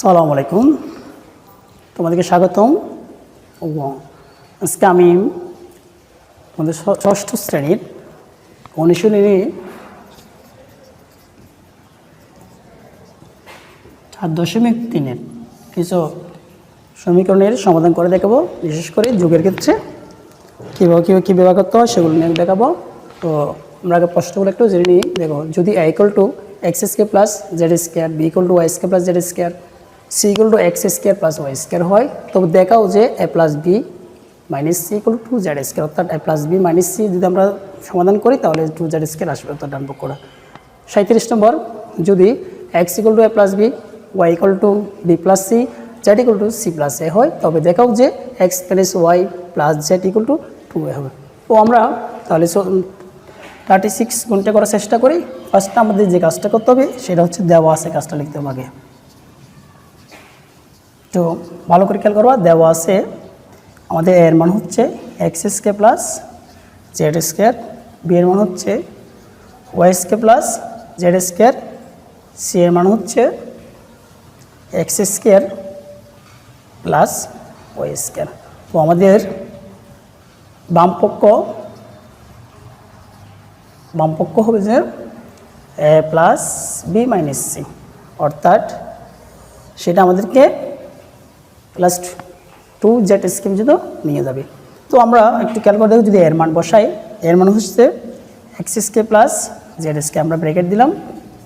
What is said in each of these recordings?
সালাম আলাইকুম। তোমাদেরকে স্বাগতম। এবং আজকে আমি আমাদের ষষ্ঠ শ্রেণির অনুশীলনী আর দশমিক তিনের কিছু সমীকরণের সমাধান করে দেখাবো। বিশেষ করে যুগের ক্ষেত্রে কীভাবে কীভাবে কী ব্যবহার করতে হয় সেগুলো নিয়ে দেখাবো। তো আমরা আগে প্রশ্নগুলো একটু জেনে নিই। দেখো, যদি A equal to X square plus Z square B equal to Y square plus Z square C equal to X square plus Y square হয় তবে দেখাও যে A plus B minus C equal to Z square অর্থাৎ A plus B minus C যদি আমরা সমাধান করি, তাহলে টু জেড স্কোয়ার আসবে, অর্থাৎ ডান পক্ষটা সাঁত্রিশ নম্বর, যদি X equal to A plus B Y equal to B plus C Z equal to C plus A হয়, তবে দেখাও যে X plus Y plus Z equal to two A হবে। তো আমরা তাহলে থার্টি সিক্স গুণটা করার চেষ্টা করি। ফার্স্টে আমাদের যে কাজটা করতে হবে, সেটা হচ্ছে দেওয়া আছে কাজটা লিখতে হবে আগে। তো ভালো করে খেয়াল করবা, দেওয়া আছে, আমাদের এর মান হচ্ছে X square plus Z square B এর মান হচ্ছে Y square plus Z square C এর মান হচ্ছে X square plus Y square তো আমাদের বামপক্ষ বামপক্ষ হবে যে A plus B minus C অর্থাৎ সেটা আমাদেরকে প্লাস টু জেড স্কিম যদি নিয়ে যাবে। তো আমরা একটু খেয়াল করে যদি এর মান বসাই, এর মান হচ্ছে X square plus Z square আমরা ব্র্যাকেট দিলাম,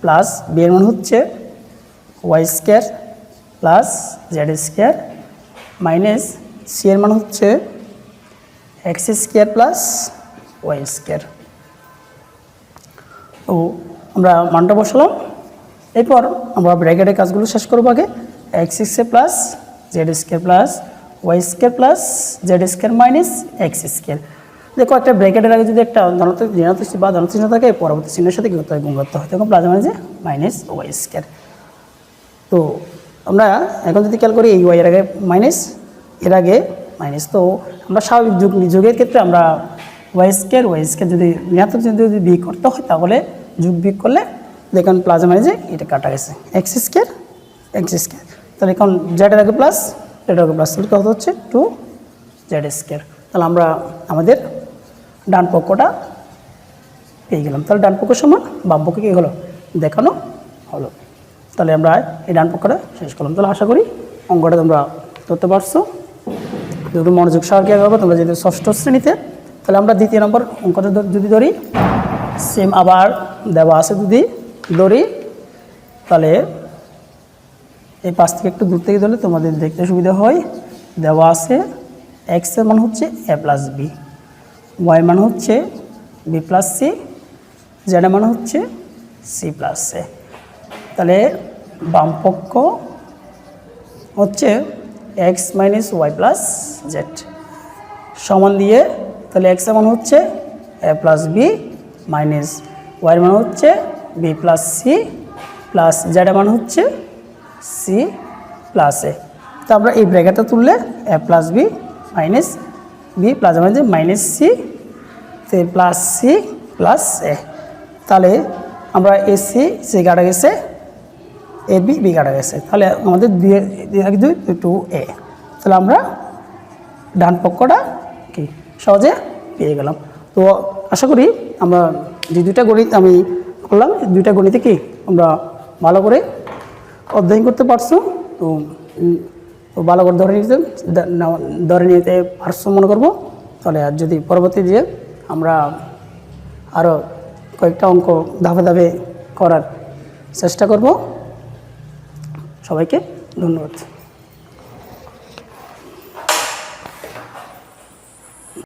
প্লাস বি এর মান হচ্ছে Y square plus Z square minus C এর মান হচ্ছে X square plus Y square. তো আমরা মানটা বসালাম, এরপর আমরা ব্র্যাকেটের কাজগুলো শেষ করব আগে, X square plus Z square plus Y square plus Z square minus X square দেখো, একটা ব্র্যাকেটের আগে যদি একটা ধনাত্মক ঋণাত্মক বা ধনাত্মক চিহ্ন থাকে, পরবর্তী চিহ্নের সাথে কী করতে হয়? গুণ করতে হয়। তখন প্লাস মানে যে মাইনাস ওয়াই স্কোয়ার তো আমরা এখন যদি খেয়াল করি, এই ওয়াই এর আগে মাইনাস এর আগে মাইনাস তো আমরা স্বাভাবিক যুগ, যুগের ক্ষেত্রে আমরা ওয়াই স্কোয়ার ওয়াই স্কোয়ার যদি ঋণাত্মক চিহ্ন যদি বিয়োগ করতে হয়, তাহলে যুগ বিয়োগ করলে দেখুন প্লাজা মানে যে এটা কাটা গেছে। এক্স স্কোয়ার এক্স স্কোয়ার তাহলে এখন জেডের আগে প্লাস জেডের আগে প্লাস তাহলে কত হচ্ছে? টু জেড স্কোয়ার তাহলে আমরা আমাদের ডান পক্ষটা পেয়ে গেলাম। তাহলে ডান পক্ষ সমান বাম পক্ষে কী হলো? দেখানো হলো। তাহলে আমরা এই ডান পক্ষটা শেষ করলাম। তাহলে আশা করি অঙ্কটা তোমরা ধরতে পারছ। যেহেতু মনোযোগ সহকারে করব তোমরা যদি ষষ্ঠ শ্রেণীতে, তাহলে আমরা দ্বিতীয় নম্বর অঙ্কটা যদি ধরি সেম আবার দেওয়া আছে যদি ধরি, তাহলে এই পাশ থেকে একটু দূর থেকে ধরলে তোমাদের দেখতে সুবিধা হয়। দেওয়া আছে এক্সের মান হচ্ছে এ প্লাস বি ওয়াই মান হচ্ছে বি প্লাস সি জেড মান হচ্ছে সি প্লাস এ তাহলে বামপক্ষ হচ্ছে X minus Y plus Z সমান দিয়ে তাহলে এক্সের মান হচ্ছে A plus B minus Y মান হচ্ছে B plus C plus Z মান হচ্ছে সি প্লাস এ তো আমরা এই ব্র্যাকেটটা তুললে A plus B minus B plus মানে মাইনাস সি তে প্লাস সি প্লাস এ তাহলে আমরা এ সি সি কাটা গেছে এ বি বি কাটা গেছে। তাহলে আমাদের দুই এক দুই টু এ তাহলে আমরা ডান পক্ষটা কি? সহজে পেয়ে গেলাম। তো আশা করি আমরা যে দুইটা গণিত আমি করলাম, দুইটা গণিতে কি আমরা ভালো করে অধ্যয়ন করতে পারছ? তো ভালো করে ধরে নিতে ধরে নিতে পারছ মনে করব? তাহলে আর যদি পরবর্তী দিয়ে আমরা আরও কয়েকটা অঙ্ক ধাপে ধাপে করার চেষ্টা করব। সবাইকে ধন্যবাদ।